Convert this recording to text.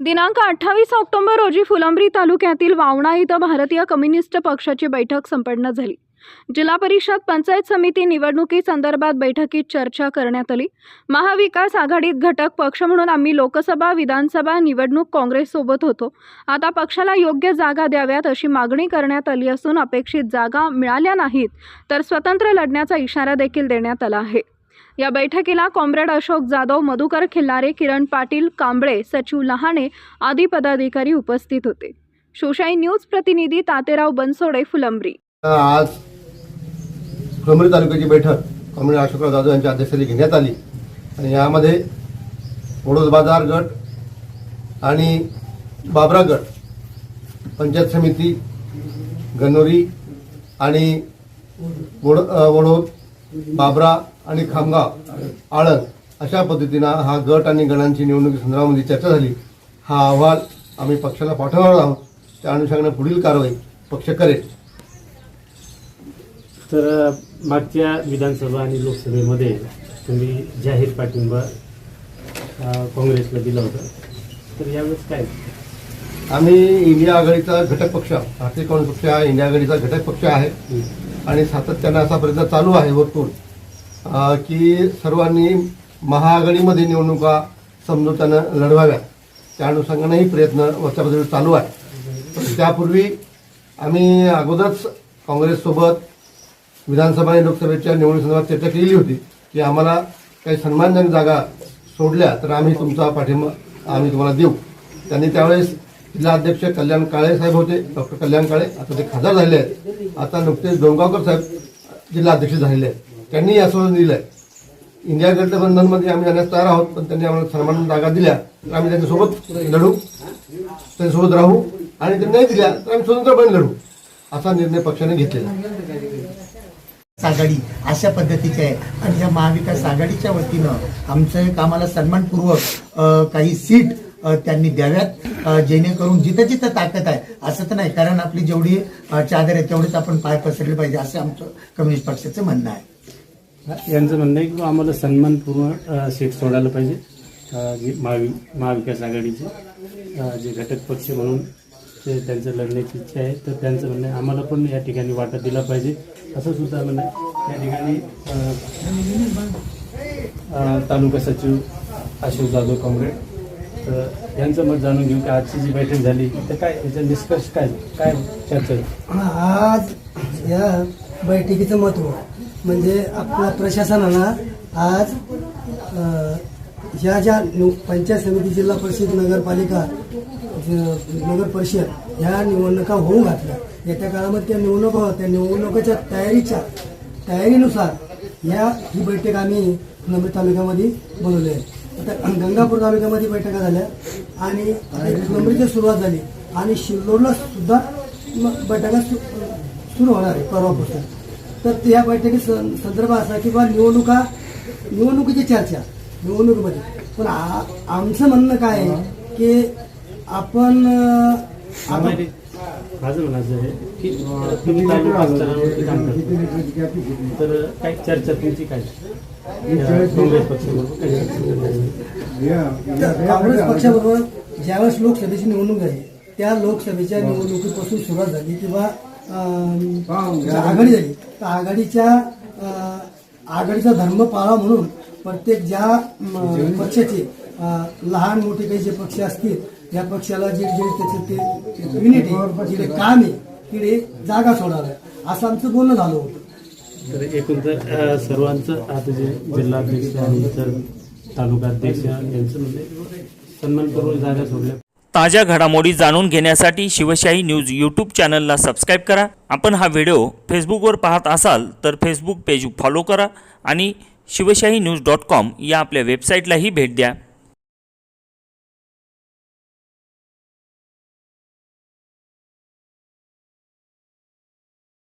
दिनांक अठ्ठावीस ऑक्टोबर रोजी फुलंब्री तालुक्यातील वावणा इथं भारतीय कम्युनिस्ट पक्षाची बैठक संपन्न झाली. जिल्हा परिषद पंचायत समिती निवडणुकीसंदर्भात बैठकीत चर्चा करण्यात आली. महाविकास आघाडीत घटक पक्ष म्हणून आम्ही लोकसभा विधानसभा निवडणूक काँग्रेससोबत होतो. आता पक्षाला योग्य जागा द्याव्यात अशी मागणी करण्यात आली असून अपेक्षित जागा मिळाल्या नाहीत तर स्वतंत्र लढण्याचा इशारा देखील देण्यात आला आहे. या बैठकीला कॉम्रेड अशोक जाधव मधुकर खिल्लारे किरण पाटील कांबळे सचिव लहाणे आदी पदाधिकारी उपस्थित होते. शोशाई न्यूज प्रतिनिधी तातेराव बनसोडे फुलंब्री. आज फुलंब्री तालुक्याची बैठक कॉम्रेड अशोकराव जाधव यांच्या अध्यक्षतेखाली घेण्यात आली. आणि यामध्ये वडोद बाजार गट आणि बाबरा गट पंचायत समिती गणोरी आणि वड वडोद बाबरा आणि खामगाव आळंद अशा पद्धतीनं हा गट आणि गणांची निवडणुकी संदर्भामध्ये चर्चा झाली. हा अहवाल आम्ही पक्षाला पाठवणार आहोत. त्या अनुषंगाने पुढील कारवाई पक्ष करेल. तर मागच्या विधानसभा आणि लोकसभेमध्ये तुम्ही जाहीर पाठिंबा काँग्रेसला दिला होता. तर यावेळेस काय? आम्ही इंडिया आघाडीचा घटक पक्ष भारतीय काँग्रेस पक्ष हा इंडिया आघाडीचा घटक पक्ष आहे. आणि सातत्यानं असा प्रयत्न चालू आहे वरतून की सर्वांनी महाआघाडीमध्ये निवडणुका समजूतानं लढवाव्यात. त्या अनुषंगानेही प्रयत्न वरच्या बाजूला चालू आहे. त्यापूर्वी आम्ही अगोदरच काँग्रेससोबत विधानसभा आणि लोकसभेच्या निवडणुकीसंदर्भात चर्चा केलेली होती की आम्हाला काही सन्मानजनक जागा सोडल्या तर आम्ही तुमचा पाठिंबा आम्ही तुम्हाला देऊ. त्यांनी त्यावेळेस जिल्हा अध्यक्ष कल्याण काळे साहेब होते डॉक्टर कल्याण काळे. आता ते खासदार झाले आहेत. आता नुकतेच डोंगावकर साहेब जिल्हा अध्यक्ष झालेले आहेत. त्यांनी आश्वासन दिलं आहे इंडिया गठबंधनमध्ये आम्ही जाण्यास तयार आहोत पण त्यांनी आम्हाला सन्मान जागा दिल्या. तर आम्ही त्यांच्यासोबत लढू. त्यांच्यासोबत राहू आणि ते नाही दिल्या तर आम्ही स्वतंत्रपणे लढू असा निर्णय पक्षाने घेतलेला आघाडी अशा पद्धतीचे आहे. आणि या महाविकास आघाडीच्या वतीनं आमचं एक आम्हाला सन्मानपूर्वक काही सीट त्यांनी द्याव्यात जेणेकरून जिथं जिथं ताकद आहे असं तर नाही कारण आपली जेवढी चादर आहे तेवढीच आपण पाय पसरले पाहिजे असं आमचं कम्युनिस्ट पक्षाचं म्हणणं आहे. यांचं म्हणणं आहे की आम्हाला सन्मानपूर्ण सीट सोडायला पाहिजे जे महावि महाविकास आघाडीचे जे घटक पक्ष म्हणून ते त्यांचं लढण्याची इच्छा आहे तर त्यांचं म्हणणं आहे आम्हाला पण या ठिकाणी वाटा दिला पाहिजे असं सुद्धा म्हणणं आहे. या ठिकाणी तालुका सचिव अशोक जाधव कॉम्रेड तर यांचं मत जाणून घेऊ की आजची जी बैठक झाली तर काय याचा निष्कर्ष काय काय चर्चा आहे? आज या बैठकीचं महत्त्व म्हणजे आपल्या प्रशासनानं आज अ, ह्या ज्या निव- पंचायत समिती जिल्हा परिषद नगरपालिका ज- नगर परिषद ह्या निवडणुका होऊ घातल्या येत्या काळामध्ये त्या निवडणुका होत्या निवडणुकीच्या तयारीच्या तयारीनुसार या ही बैठक आम्ही नंबर तालुक्यामध्ये बोलवली आहे आता गंगापूर तालुक्यामध्ये बैठका झाल्या आणि नंबरीची सुरुवात झाली. आणि शिल्लोडला सुद्धा बैठका सु- सुरू होणार आहे परवापासून. तर त्या बैठकी संदर्भ असा की बा निवडणुका निवडणुकीची चर्चा निवडणुकीमध्ये. पण आ- आमचं म्हणणं काय आहे की आपण माझं म्हणायचं आहे की अ, तुम्ही तालुका स्तरावरती काम करता. तर काय चर्चा तुमची काय? या काँग्रेस पक्षाबरोबर काँग्रेस पक्षाबरोबर ज्यावेळेस लोकसभेची निवडणूक झाली त्या लोकसभेच्या निवडणुकीपासून सुरुवात झाली किंवा आघाडी झाली तर आघाडीच्या आघाडीचा धर्म पाळा म्हणून प्रत्येक ज्या पक्षाचे लहान मोठे काही जे पक्ष असतील या पक्षाला जे जे त्याचे ते युनिटी जे काम आहे तिथे जागा सोडाव्या असं आमचं बोलणं झालं होतं. तर एकूण तर सर्वांचं आता जे जिल्हाध्यक्ष आणि इतर तालुका अध्यक्ष यांचं म्हणणं आहे की सन्मानपूर्वक जागा सोडल्या. ताज्या घडामोडी जाणून घेण्यासाठी शिवशाही न्यूज यूट्यूब चॅनलला सबस्क्राईब करा. आपण हा व्हिडिओ फेसबुकवर पाहत असाल तर फेसबुक पेज फॉलो करा आणि शिवशाही न्यूज डॉट कॉम या आपल्या वेबसाईटलाही भेट द्या.